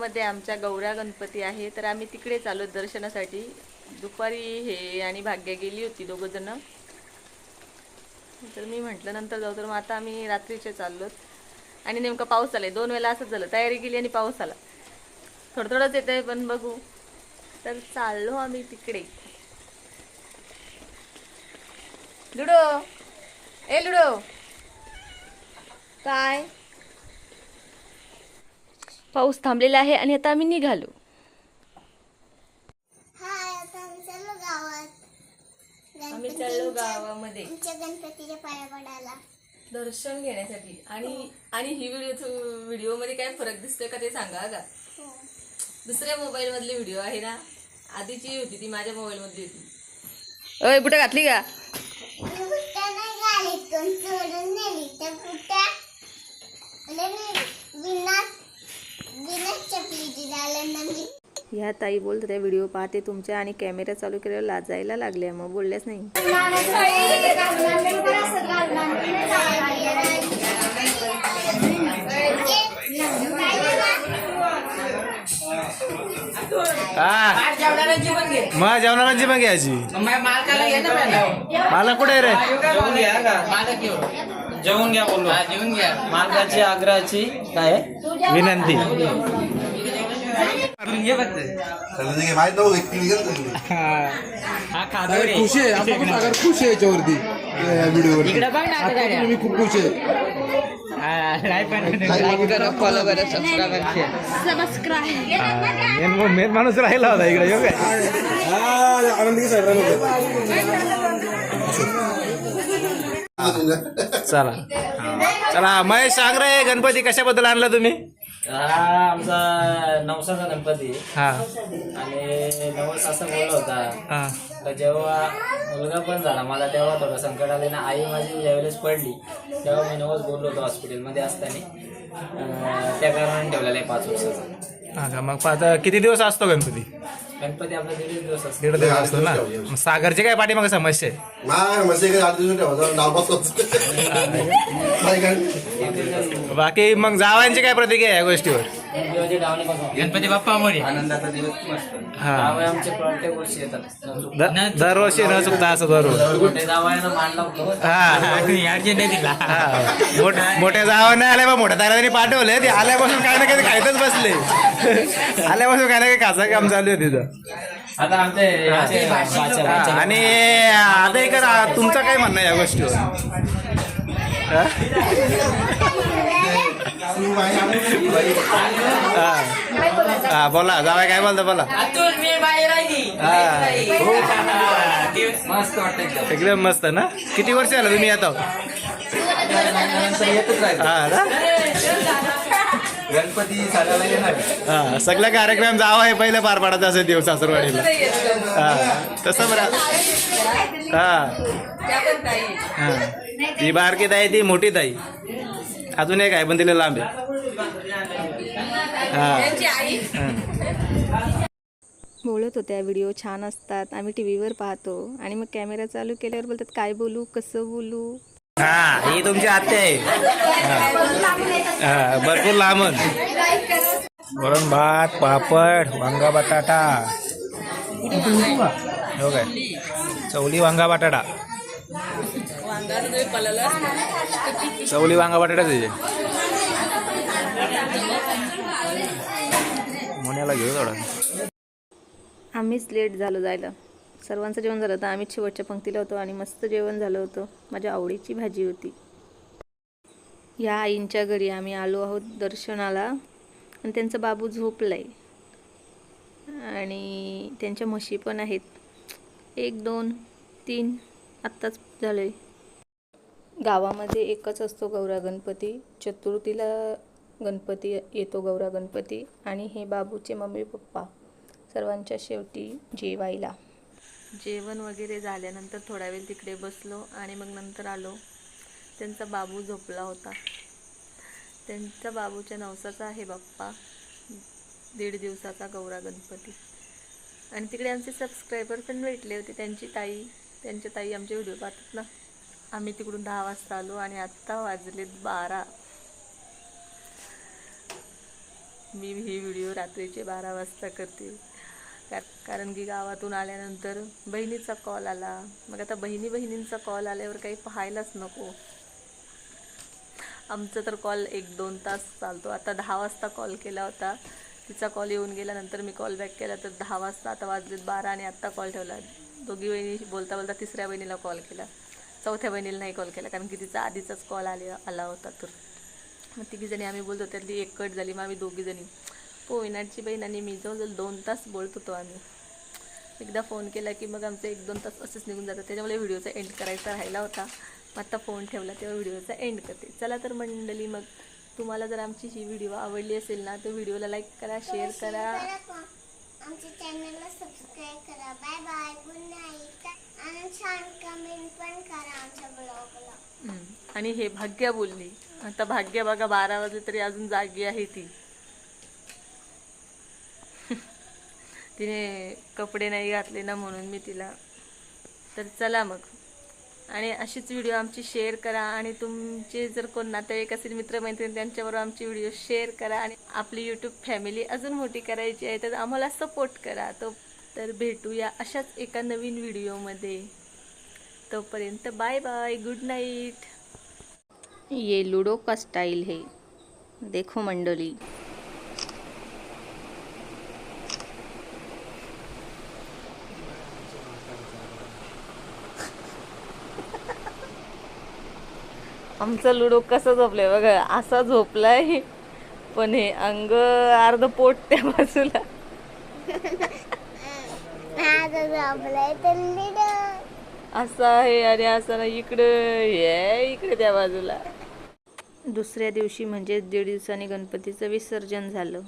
गावामध्ये आमच्या गौऱ्या गणपती आहे तर आम्ही तिकडे चाललो दर्शनासाठी. दुपारी हे आणि भाग्य गेली होती दोघं जण. तर मी म्हटलं नंतर जाऊ. तर मग आता आम्ही रात्रीचे चाललो. आणि नेमका पाऊस आला दोन वेळा असंच झालं. तयारी केली आणि पाऊस आला. थोडं थोडंच येत आहे पण बघू. तर चाललो आम्ही तिकडे. लुडो. ए लुडो. काय? पाऊस थांबलेला आहे आणि आता आम्ही निघालो. हाय आता आम्ही चाललो गावात. आम्ही चाललो गावामध्ये. आमच्या गणपतीच्या पाया पडायला दर्शन घेण्यासाठी. आणि आणि ही व्हिडिओ व्हिडिओमध्ये काय फरक दिसतोय का ते सांगा का हो. दुसऱ्या मोबाईल मधली व्हिडिओ आहे ना? आधीची होती ती माझ्या मोबाईल मधली होती. अय कुठे घातली का? नाही ह्या ताई बोलत त्या व्हिडिओ पाहते तुमच्या आणि कॅमेरा चालू केल्यावर लाजायला लागल्या मग बोलल्याच नाही. हा. मग जेवणाची मग घ्यायची. मला कुठे आहे रे? जेवून घ्या जेवून बोललो हा, जेवून घ्या मालकाची आग्रहाची काय? विनंती. माहीत नव्हतं हा. खुश आहे आपण पण सागर खुश आहे याच्यावरती व्हिडिओवर. मी खूप खुश आहे. लाईक करा फॉलो करा. सबस्क्राईब मेन मेन माणूस राहिला होता इकडे येऊ काय? हा, आनंदी साहेब चला. चला महेश सांग रे गणपती कशाबद्दल आणला तुम्ही? हा आमचा नवसाचा गणपती. हा. आणि नवस असं बोलला होता. हा. तर जेव्हा मुलगा पण झाला मला तेव्हा थोडं संकट आले. ना आई माझी ज्यावेळेस पडली. तेव्हा मी नवस बोललो होतो हॉस्पिटलमध्ये असताना. अं, त्या कारणाने ठेवलेला आहे पाच वर्षाचा. हा का? मग आता किती दिवस असतो गणपती? गणपती आपला दीडच दिवस असतो. दीड दिवस असतो ना? मग सागरची काय पाठीमागे समस्या आहे? नाही आठ दिवस काय? बाकी मग जावांची काय प्रतिक्रिया आहे या गोष्टीवर? गणपती बाप्पा मोरे हा. त्यामुळे आमचे प्रत्येक वर्षी येतात. द- दरवर्षी न चुकता असं दररोज मोठे जावयानं मांडला होतो हा. अर्जंट दिला. हा. मोठ- मोठ्या जावं नाही आल्या बा मोठ्या दादाने पाठवले. ते आल्यापासून काय ना काही खायतच बसले. आल्यापासून काय ना काही खायचं काम चालू आहे तिथं. आता आमचे याचे बाच्या- हा, बाच्या- आणि आता एक तुमचं काय म्हणणं आहे या गोष्टीवर? हा? हा. हा बोला जावाय काय बोलता बोला हा. एकदम. मस्त ना किती वर्ष झालं तुम्ही हा ना गणपती हा सगळा कार्यक्रम जावा आहे पहिलं पार पाडायचा असेल देव सासरवाडीला हा तसं बरं हा हा ती बारकी ताई ती मोठी ताई अजून एक आहे पण तिला लांब आहे. बोलत होत्या व्हिडिओ छान असतात आम्ही टी व्हीवर पाहतो. आणि मग कॅमेरा चालू केल्यावर बोलतात काय बोलू कसं बोलू? हा ही तुमची आत्या आहे. भरपूर लांबन वरण भात पापड वांगा बटाटा. हो काय? चवली वांगा बटाटा. चवली वांगा बटाटा त्याचे मोन्याला घेऊ थोडा. आम्हीच लेट झालो जायला. सर्वांचं जेवण झालं होतं. आम्हीच शेवटच्या पंक्तीला होतो आणि मस्त जेवण झालं होतं. माझ्या आवडीची भाजी होती. या आईंच्या घरी आम्ही आलो आहोत दर्शनाला. आणि त्यांचा बाबू झोपलाय. आणि त्यांच्या म्हशी पण आहेत. एक दोन तीन. आत्ताच झाले गावामध्ये एकच असतो गौरा गणपती. चतुर्थीला गणपती येतो गौरा गणपती आणि हे बाबूचे मम्मी पप्पा. सर्वांच्या शेवटी जेवायला. जेवण वगैरे झाल्यानंतर थोडा वेळ तिकडे बसलो आणि मग नंतर आलो. त्यांचा बाबू झोपला होता. त्यांच्या बाबूच्या नवसाचा आहे बाप्पा. दीड दिवसाचा गौरा गणपती. आणि तिकडे आमचे सबस्क्रायबर पण भेटले होते. त्यांची ताई त्यांच्या ताई आमचे व्हिडिओ पाहतात ना. आम्ही तिकडून दहा वाजता आलो आणि आत्ता वाजलेत बारा. मी ही व्हिडिओ रात्रीचे बारा वाजता करते. कारण की गावातून आल्यानंतर बहिणीचा कॉल आला. मग आता बहिणी बहिणींचा कॉल आल्यावर काही पाहायलाच नको. आमचा तर कॉल एक दोन तास चालतो. आता दहा वाजता कॉल केला होता. तिचा कॉल येऊन गेल्यानंतर मी कॉल बॅक केला तर दहा वाजता आता वाजलेत बारा आणि आत्ता कॉल ठेवला. दोघी बहिणी बोलता बोलता तिसऱ्या बहिणीला कॉल केला. चौथ्या बहिणीला नाही कॉल केला कारण की तिचा आधीचाच कॉल आले आला होता तर. मग तिघीजणी आम्ही बोलतो त्यातली एक कट झाली. मग आम्ही दोघीजणी पोयनाडची बहीण आणि मी जवळजवळ दोन तास बोलत होतो आम्ही. एकदा फोन केला की मग आमचं एक दोन तास असंच निघून जातं. त्याच्यामुळे व्हिडिओचा एंड करायचा राहिला होता. मग आत्ता फोन ठेवला तेव्हा व्हिडिओचा एंड करते. चला तर मंडळी मग तुम्हाला जर आमची ही व्हिडिओ आवडली असेल ना तर व्हिडिओला लाईक करा शेअर करा. आमच्या चॅनलला सबस्क्राईब करा. बाय बाय गुड नाईट आणि छान कमेंट पण करा आमच्या ब्लॉगला आणि हे भाग्या बोलली. आता भाग्य बघा बारा वाजे तरी अजून जागी आहे ती. तिने कपडे नाही घातले ना म्हणून मी तिला. तर चला मग. आणि अशीच व्हिडिओ आमची शेअर करा. आणि तुमचे जर कोण नातेवाईक असेल मित्रमैत्रिणी त्यांच्याबरोबर आमची व्हिडिओ शेअर करा. आणि आपली यूट्यूब फॅमिली अजून मोठी करायची आहे तर आम्हाला सपोर्ट करा. तो तर भेटूया अशाच एका नवीन व्हिडिओमध्ये तोपर्यंत बाय बाय गुड नाइट ये लूडो का स्टाइल है. देखो मंडोली. आमचा लुडो कसा झोपलाय बघा असा झोपलाय. पण हे अंग अर्ध पोट त्या बाजूला. असं आहे आणि असं नाही इकडं हे इकडे त्या बाजूला. दुसऱ्या दिवशी म्हणजे दीड दिवसांनी गणपतीचं विसर्जन झालं.